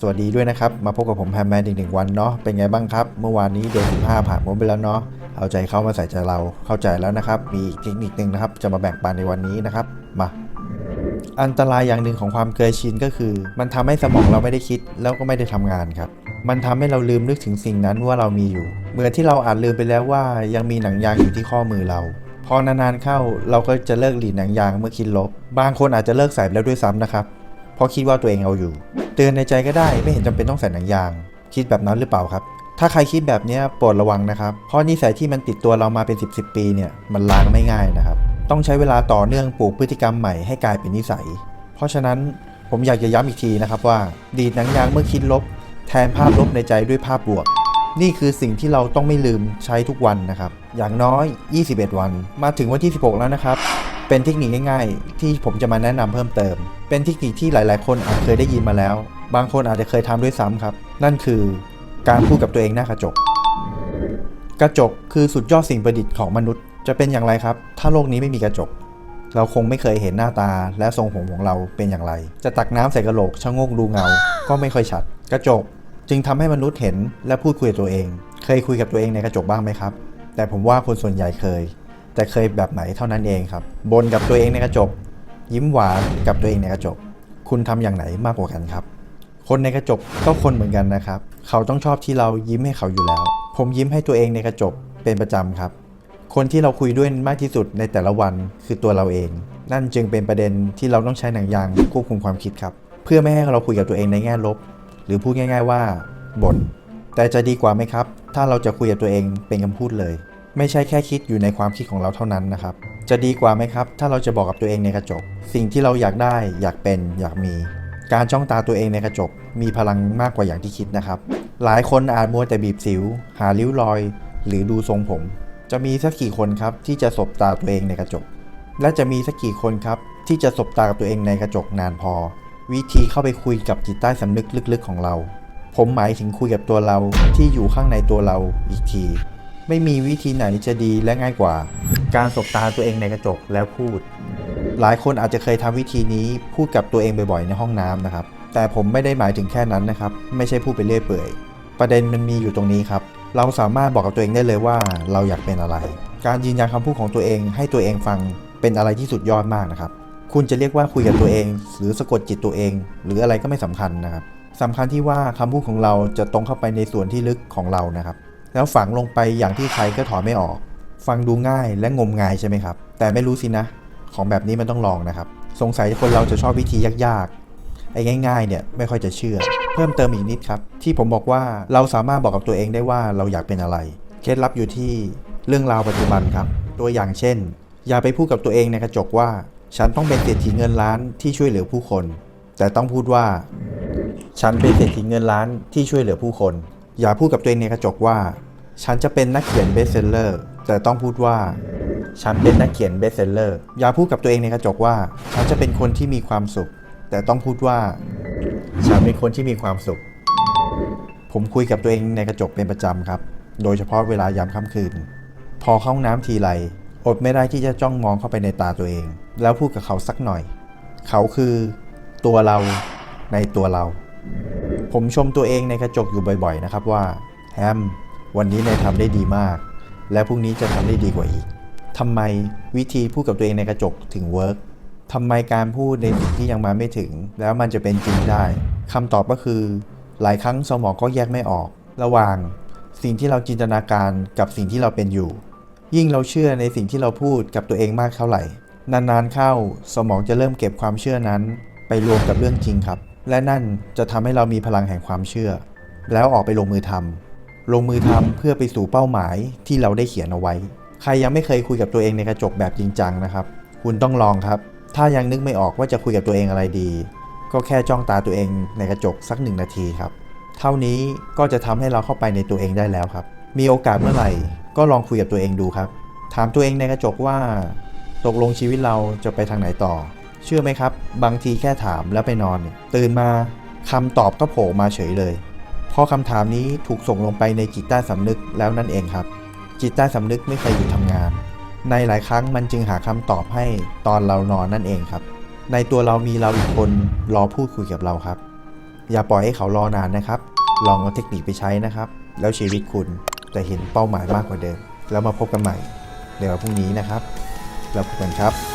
สวัสดีด้วยนะครับ มาพบกับผมแฮมแมนอีกหนึ่งวันเนาะเป็นไงบ้างครับ เมื่อวานนี้เดือน15ผ่านพ้นไปแล้วเนาะเอาใจเข้ามาใส่ใจเราเข้าใจแล้วนะครับ มีกเทคนิคหนึ่งนะครับ จะมาแบ่งปันในวันนี้นะครับ มาอันตรายอย่างหนึ่งของความเคยชินก็คือ มันทำให้สมองเราไม่ได้คิดแล้วก็ไม่ได้ทำงานครับ มันทำให้เราลืมนึกถึงสิ่งนั้นว่าเรามีอยู่ เหมือนที่เราอาจลืมไปแล้วว่ายังมีหนังยางอยู่ที่ข้อมือเรา พอนานๆเข้าเราก็จะเลิกหลีดหนังยางเมื่อคิดลบ บางคนอาจจะเลิกใส่ไปแล้วด้วยซ้ำนะครับ เพราะคิดว่าตัวเองเอาอยู่ เตือนในใจก็ได้ไม่เห็นจำเป็นต้องใส่หนังยาง คิดแบบนั้นหรือเปล่าครับ ถ้าใครคิดแบบนี้โปรดระวังนะครับ เพราะนิสัยที่มันติดตัวเรามาเป็น 10บสปีเนี่ยมันล้างไม่ง่ายนะครับ ต้องใช้เวลาต่อเนื่องปลูกพฤติกรรมใหม่ให้กลายเป็นนิสัย เพราะฉะนั้นผมอยากจะย้ำอีกทีนะครับว่า ดีดหนังยางเมื่อคิดลบ แทนภาพลบในใจด้วยภาพบวก นี่คือสิ่งที่เราต้องไม่ลืมใช้ทุกวันนะครับ อย่างน้อย 21 วัน มาถึงวันที่ 16 แล้วนะครับ เป็นเทคนิคง่ายๆ ที่ผมจะมาแนะนำเพิ่มเติม เป็นเทคนิคที่หลายๆ คนอาจเคยได้ยินมาแล้ว บางคนอาจจะเคยทำด้วยซ้ำครับ นั่นคือการพูดกับตัวเองหน้ากระจก กระจกคือสุดยอดสิ่งประดิษฐ์ของมนุษย์ จะเป็นอย่างไรครับ ถ้าโลกนี้ไม่มีกระจก เราคงไม่เคยเห็นหน้าตาและทรงผมของเราเป็นอย่างไร จะตักน้ำใส่กระโหลกชะโงกดูเงา ก็ไม่ค่อยชัด กระจกจึงทำให้มนุษย์เห็นและพูดคุยกับตัวเอง เคยคุยกับตัวเองในกระจกบ้างไหมครับ แต่ผมว่าคนส่วนใหญ่เคย แต่เคยแบบไหนเท่านั้นเองครับ บนกับตัวเองในกระจก ยิ้มหวานกับตัวเองในกระจก คุณทำอย่างไหนมากกว่ากันครับ คนในกระจกก็คนเหมือนกันนะครับ เขาต้องชอบที่เรายิ้มให้เขาอยู่แล้ว ผมยิ้มให้ตัวเองในกระจกเป็นประจำครับ คนที่เราคุยด้วยมากที่สุดในแต่ละวันคือตัวเราเอง นั่นจึงเป็นประเด็นที่เราต้องใช้หนังยางควบคุมความคิดครับ เพื่อไม่ให้เราคุยกับตัวเองในแง่ลบ หรือพูดง่าย ๆว่าบ่นแต่จะดีกว่าไหมครับ ถ้าเราจะคุยกับตัวเองเป็นคำพูดเลย ไม่ใช่แค่คิดอยู่ในความคิดของเราเท่านั้นนะครับ จะดีกว่าไหมครับ ถ้าเราจะบอกกับตัวเองในกระจก สิ่งที่เราอยากได้ อยากเป็น อยากมี การจ้องตาตัวเองในกระจก มีพลังมากกว่าอย่างที่คิดนะครับ หลายคนอาจมัวแต่บีบสิว หาริ้วรอย หรือดูทรงผม จะมีสักกี่คนครับที่จะสบตาตัวเองในกระจก และจะมีสักกี่คนครับที่จะสบตากับตัวเองในกระจกนานพอ วิธีเข้าไปคุยกับจิตใต้สำนึกลึกๆของเรา ผมหมายถึงคุยกับตัวเราที่อยู่ข้างในตัวเราอีกที ไม่มีวิธีไหนจะดีและง่ายกว่า การสบตาตัวเองในกระจกแล้วพูด หลายคนอาจจะเคยทำวิธีนี้พูดกับตัวเองบ่อยๆในห้องน้ำนะครับ แต่ผมไม่ได้หมายถึงแค่นั้นนะครับ ไม่ใช่พูดไปเรื่อยเปื่อย ประเด็นมันมีอยู่ตรงนี้ครับ เราสามารถบอกกับตัวเองได้เลยว่าเราอยากเป็นอะไร การยืนยันคำพูดของตัวเอง ให้ตัวเองฟังเป็นอะไรที่สุดยอดมากนะครับ คุณจะเรียกว่าคุยกับตัวเอง หรือสะกดจิตตัวเอง หรืออะไรก็ไม่สำคัญนะครับสำคัญที่ว่าคำพูดของเราจะตรงเข้าไปในส่วนที่ลึกของเรานะครับ แล้วฝังลงไปอย่างที่ใครก็ถอนไม่ออก ฟังดูง่ายและงมงายใช่ไหมครับ แต่ไม่รู้สินะ ของแบบนี้มันต้องลองนะครับ สงสัยคนเราจะชอบวิธียากๆ ไอ้ง่ายๆเนี่ยไม่ค่อยจะเชื่อ เพิ่มเติมอีกนิดครับ ที่ผมบอกว่าเราสามารถบอกกับตัวเองได้ว่าเราอยากเป็นอะไร เคล็ดลับอยู่ที่เรื่องราวปัจจุบันครับ ตัวอย่างเช่น อย่าไปพูดกับตัวเองในกระจกว่า ฉันต้องเป็นเศรษฐีเงินล้านที่ช่วยเหลือผู้คน แต่ต้องพูดว่า ฉันเป็นเศรษฐีเงินล้านที่ช่วยเหลือผู้คน อย่าพูดกับตัวเองในกระจกว่า ฉันจะเป็นนักเขียนเบสเซลเลอร์แต่ต้องพูดว่า ฉันเป็นนักเขียนเบสเซลเลอร์อย่าพูดกับตัวเองในกระจกว่า ฉันจะเป็นคนที่มีความสุข แต่ต้องพูดว่า ฉันเป็นคนที่มีความสุข ผมคุยกับตัวเองในกระจกเป็นประจำครับ โดยเฉพาะเวลายามค่ำคืน พอเข้าห้องน้ำทีไรอดไม่ได้ที่จะจ้องมองเข้าไปในตาตัวเอง แล้วพูดกับเขาสักหน่อย เขาคือ ตัวเราในตัวเรา ผมชมตัวเองในกระจกอยู่บ่อยๆนะครับว่าแฮมวันนี้นายทำได้ดีมาก และพรุ่งนี้จะทำได้ดีกว่าอีกทำไมวิธีพูดกับตัวเองในกระจกถึงเวิร์กทำไมการพูดในสิ่งที่ยังมาไม่ถึง แล้วมันจะเป็นจริงได้คำตอบก็คือ หลายครั้งสมองก็แยกไม่ออก ระหว่างสิ่งที่เราจินตนาการกับสิ่งที่เราเป็นอยู่ ยิ่งเราเชื่อในสิ่งที่เราพูดกับตัวเองมากเท่าไหร่ นานๆเข้าสมองจะเริ่มเก็บความเชื่อนั้น ไปรวมกับเรื่องจริงครับ และนั่นจะทำให้เรามีพลังแห่งความเชื่อ แล้วออกไปลงมือทำลงมือทำเพื่อไปสู่เป้าหมายที่เราได้เขียนเอาไว้ ใครยังไม่เคยคุยกับตัวเองในกระจกแบบจริงจังนะครับ คุณต้องลองครับ ถ้ายังนึกไม่ออกว่าจะคุยกับตัวเองอะไรดี ก็แค่จ้องตาตัวเองในกระจกสักหนึ่งนาทีครับ เท่านี้ก็จะทำให้เราเข้าไปในตัวเองได้แล้วครับ มีโอกาสเมื่อไหร่ ก็ลองคุยกับตัวเองดูครับ ถามตัวเองในกระจกว่า ตกลงชีวิตเราจะไปทางไหนต่อ เชื่อไหมครับ บางทีแค่ถามแล้วไปนอนเนี่ยตื่นมาคำตอบก็โผล่มาเฉยเลย เพราะคำถามนี้ถูกส่งลงไปในจิตใต้สำนึกแล้วนั่นเองครับ จิตใต้สำนึกไม่เคยหยุดทำงาน ในหลายครั้งมันจึงหาคำตอบให้ตอนเรานอนนั่นเองครับ ในตัวเรามีเราอีกคนรอพูดคุยกับเราครับ อย่าปล่อยให้เขารอนานนะครับ ลองเอาเทคนิคไปใช้นะครับ แล้วชีวิตคุณจะเห็นเป้าหมายมากกว่าเดิม แล้วมาพบกันใหม่เดี๋ยววันพรุ่งนี้นะครับ แล้วพบกันครับ